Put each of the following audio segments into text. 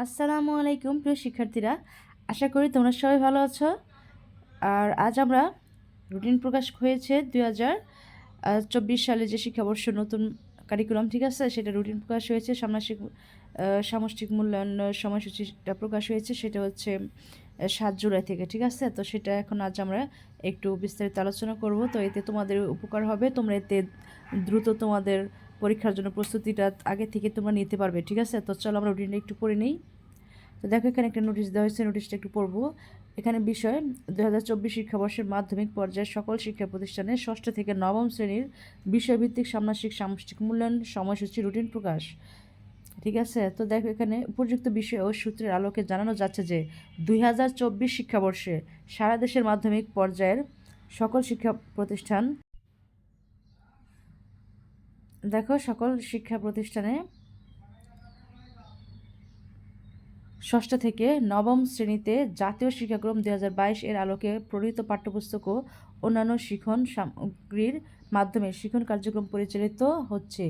আসসালামু আলাইকুম, প্রিয় শিক্ষার্থীরা। আশা করি তোমরা সবাই ভালো আছো। আর আজ আমরা রুটিন প্রকাশ হয়েছে দুই হাজার চব্বিশ সালে যে শিক্ষাবর্ষ নতুন কারিকুলাম ঠিক আছে, সেটা রুটিন প্রকাশ হয়েছে। সামাসিক সামষ্টিক মূল্যায়ন সময়সূচিটা প্রকাশ হয়েছে, সেটা হচ্ছে সাত জুলাই থেকে, ঠিক আছে? তো সেটা এখন আজ আমরা একটু বিস্তারিত আলোচনা করব। তো এতে তোমাদের উপকার হবে, তোমরা এতে দ্রুত তোমাদের পরীক্ষার জন্য প্রস্তুতিটা আগে থেকে তোমরা নিতে পারবে, ঠিক আছে? তো চলো আমরা রুটিনটা একটু পড়ে নিই। তো দেখো, এখানে একটা নোটিশ দেওয়া হয়েছে নোটিশটা একটু পড়ব। এখানে বিষয় দু হাজার চব্বিশ শিক্ষাবর্ষের মাধ্যমিক পর্যায়ে সকল শিক্ষা প্রতিষ্ঠানে ষষ্ঠ থেকে নবম শ্রেণির বিষয়ভিত্তিক সামনাসিক সামষ্টিক মূল্যায়ন সময়সূচি রুটিন প্রকাশ। ঠিক আছে? তো দেখো, এখানে উপযুক্ত বিষয় ও সূত্রের আলোকে জানানো যাচ্ছে যে দুই হাজার চব্বিশ শিক্ষাবর্ষে সারা দেশের মাধ্যমিক পর্যায়ের সকল শিক্ষা প্রতিষ্ঠান দেখো সকল শিক্ষা প্রতিষ্ঠানে ষষ্ঠ থেকে নবম শ্রেণীতে জাতীয় শিক্ষাক্রম দু হাজার বাইশ এর আলোকে প্রণীত পাঠ্যপুস্তক ও অন্যান্য শিখন সামগ্রীর মাধ্যমে শিখন কার্যক্রম পরিচালিত হচ্ছে।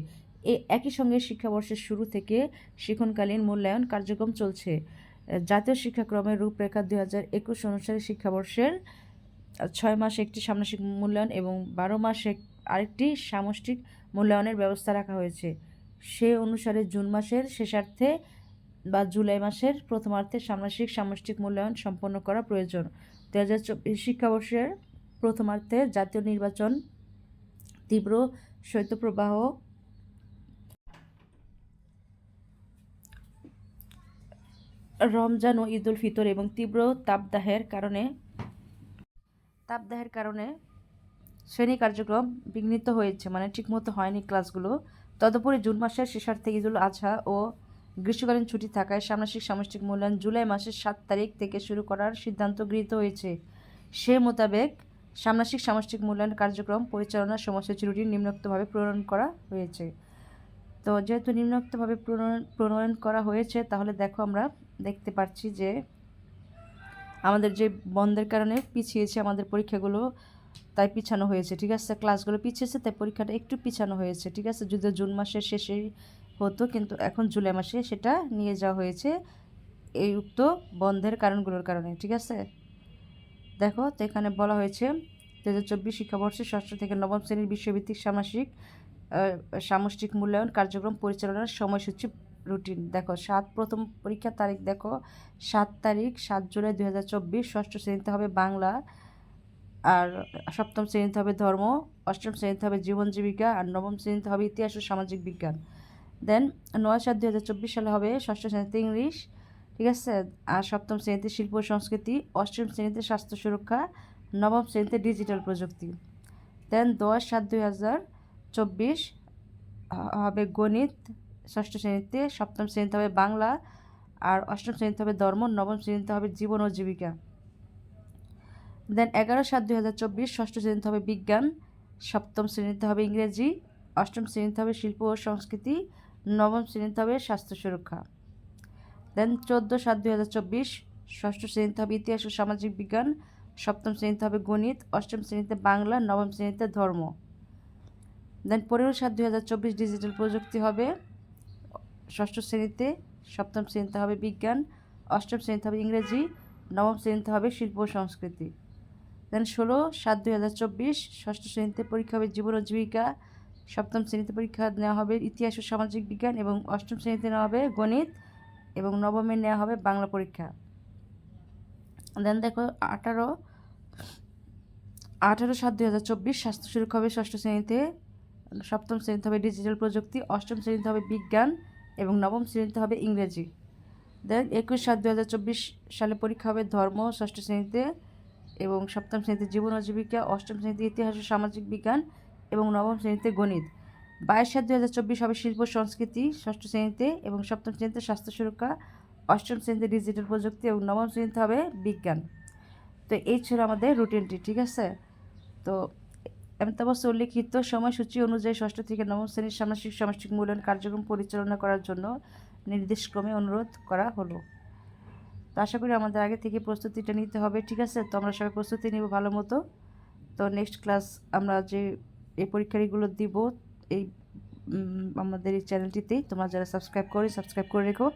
এ একই সঙ্গে শিক্ষাবর্ষের শুরু থেকে শিখনকালীন মূল্যায়ন কার্যক্রম চলছে। জাতীয় শিক্ষাক্রমের রূপরেখা দুই হাজার একুশ অনুসারে শিক্ষাবর্ষের ছয় মাসে একটি সামনাসিক মূল্যায়ন এবং বারো মাসে আরেকটি সামষ্টিক মূল্যায়নের ব্যবস্থা রাখা হয়েছে। সে অনুসারে জুন মাসের শেষার্থে বা জুলাই মাসের প্রথমার্ধে ষান্মাসিক সামষ্টিক মূল্যায়ন সম্পন্ন করা প্রয়োজন। দু হাজার চব্বিশ শিক্ষাবর্ষের প্রথমার্ধে জাতীয় নির্বাচন তীব্র শৈত্যপ্রবাহ রমজান ও ঈদ উল ফিতর এবং তীব্র তাপদাহের কারণে তাপদাহের কারণে শ্রেণি কার্যক্রম বিঘ্নিত হয়েছে মানে ঠিকমতো হয়নি ক্লাসগুলো। তদুপরি জুন মাসের শেষার্থে ঈদুল আজহা ও গ্রীষ্মকালীন ছুটি থাকায় সামনাসিক সামষ্টিক মূল্যায়ন জুলাই মাসের সাত তারিখ থেকে শুরু করার সিদ্ধান্ত গৃহীত হয়েছে। সে মোতাবেক সামনাসিক সামষ্টিক মূল্যায়ন কার্যক্রম পরিচালনার সময়সূচি রুটিন নিম্নোক্তভাবে প্রণয়ন করা হয়েছে। তো যেহেতু নিম্নোক্তভাবে প্রণয়ন প্রণয়ন করা হয়েছে, তাহলে দেখো আমরা দেখতে পাচ্ছি যে আমাদের যে বন্ধের কারণে পিছিয়েছে আমাদের পরীক্ষাগুলো। তাই পিছানো হয়েছে, ঠিক আছে? ক্লাসগুলো পিছিয়েছে, তাই পরীক্ষাটা একটু পিছানো হয়েছে, ঠিক আছে? যদিও জুন মাসের শেষেই হতো, কিন্তু এখন জুলাই মাসে সেটা নিয়ে যাওয়া হয়েছে এই উক্ত বন্ধের কারণগুলোর কারণে, ঠিক আছে? দেখো, তো এখানে বলা হয়েছে দু হাজার চব্বিশ শিক্ষাবর্ষে ষষ্ঠ থেকে নবম শ্রেণির বিশ্বভিত্তিক সামাসিক সামষ্টিক মূল্যায়ন কার্যক্রম পরিচালনার সময়সূচি রুটিন। দেখো, সাত, প্রথম পরীক্ষার তারিখ দেখো, সাত তারিখ, সাত জুলাই দুই হাজার চব্বিশ, ষষ্ঠ শ্রেণীতে হবে বাংলা আর সপ্তম শ্রেণীতে হবে ধর্ম, অষ্টম শ্রেণীতে হবে জীবন জীবিকা আর নবম শ্রেণীতে হবে ইতিহাস ও সামাজিক বিজ্ঞান। দেন নয় সাত দুই হাজার চব্বিশ সালে হবে ষষ্ঠ শ্রেণীতে ইংলিশ, ঠিক আছে? আর সপ্তম শ্রেণীতে শিল্প সংস্কৃতি, অষ্টম শ্রেণীতে স্বাস্থ্য সুরক্ষা, নবম শ্রেণীতে ডিজিটাল প্রযুক্তি। দেন দশ সাত দুই হাজার চব্বিশ হবে গণিত, ষষ্ঠ শ্রেণীতে, সপ্তম শ্রেণীতে হবে বাংলা, আর অষ্টম শ্রেণীতে হবে ধর্ম, নবম শ্রেণীতে হবে জীবন ও জীবিকা। দেন এগারো সাত দুই হাজার চব্বিশ ষষ্ঠ শ্রেণীতে হবে বিজ্ঞান, সপ্তম শ্রেণীতে হবে ইংরেজি, অষ্টম শ্রেণীতে হবে শিল্প ও সংস্কৃতি, নবম শ্রেণীতে হবে স্বাস্থ্য সুরক্ষা। দেন চোদ্দ সাত দুই হাজার চব্বিশ ষষ্ঠ শ্রেণীতে হবে ইতিহাস ও সামাজিক বিজ্ঞান, সপ্তম শ্রেণীতে হবে গণিত, অষ্টম শ্রেণীতে বাংলা, নবম শ্রেণীতে ধর্ম। দেন পনেরো সাত দুই হাজার চব্বিশ ডিজিটাল প্রযুক্তি হবে, ষষ্ঠ শ্রেণীতে, সপ্তম শ্রেণীতে হবে বিজ্ঞান, অষ্টম শ্রেণীতে হবে ইংরেজি, নবম শ্রেণীতে হবে শিল্প ও সংস্কৃতি। দেন ষোলো, সাত দুই হাজার চব্বিশ, ষষ্ঠ শ্রেণীতে পরীক্ষা হবে জীবন ও জীবিকা। সপ্তম শ্রেণীতে পরীক্ষা নেওয়া হবে ইতিহাস ও সামাজিক বিজ্ঞান এবং অষ্টম শ্রেণীতে নেওয়া হবে গণিত এবং নবমে নেওয়া হবে বাংলা পরীক্ষা। দেন দেখো আঠারো আঠারো, সাত দুই হাজার চব্বিশ, স্বাস্থ্য সুরক্ষা হবে ষষ্ঠ শ্রেণীতে, সপ্তম শ্রেণীতে হবে ডিজিটাল প্রযুক্তি, অষ্টম শ্রেণীতে হবে বিজ্ঞান এবং নবম শ্রেণীতে হবে ইংরেজি। দেন একুশ, সাত দু হাজার চব্বিশ সালে পরীক্ষা হবে ধর্ম, ষষ্ঠ শ্রেণীতে এবং সপ্তম শ্রেণীতে জীবন ও জীবিকা অষ্টম শ্রেণীতে ইতিহাস ও সামাজিক বিজ্ঞান এবং নবম শ্রেণীতে গণিত। বাইশ সাত দু হাজার চব্বিশ হবে শিল্প, সংস্কৃতি, ষষ্ঠ শ্রেণীতে এবং সপ্তম শ্রেণীতে স্বাস্থ্য সুরক্ষা, অষ্টম শ্রেণীতে ডিজিটাল প্রযুক্তি এবং নবম শ্রেণীতে হবে বিজ্ঞান। তো এই ছিল আমাদের রুটিনটি, ঠিক আছে? তো অবশ্য উল্লিখিত সময়সূচি অনুযায়ী ষষ্ঠ থেকে নবম শ্রেণির সামাজিক সামাজিক মূল্যায়ন কার্যক্রম পরিচালনা করার জন্য নির্দেশক্রমে অনুরোধ করা হলো। তো আশা করি আমাদের আগে থেকে প্রস্তুতিটা নিতে হবে, ঠিক আছে? তো আমরা সবাই প্রস্তুতি নিব ভালো মতো। তো নেক্সট ক্লাস আমরা যে এই পরীক্ষাগুলো দিব, এই আমাদের এই চ্যানেলটিতেই তোমরা যারা সাবস্ক্রাইব করে সাবস্ক্রাইব করে রেখো।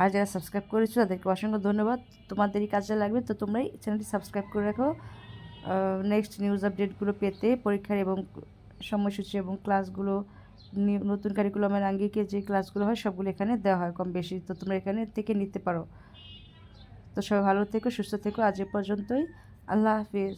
আর যারা সাবস্ক্রাইব করেছ, তাদেরকে অসংখ্য ধন্যবাদ। তোমাদেরই কাজে লাগবে তো তোমরাই চ্যানেলটি সাবস্ক্রাইব করে রাখো। নেক্সট নিউজ আপডেটগুলো পেতে পরীক্ষার এবং সময়সূচি এবং ক্লাসগুলো নতুন কারিকুলামের আঙ্গিকে যে ক্লাসগুলো হয়, সবগুলো এখানে দেওয়া হয় কম বেশি। তো তোমরা এখানে থেকে নিতে পারো। তো সবাই ভালো থেকো সুস্থ থেকো। আজ এ পর্যন্তই। আল্লাহ হাফিজ।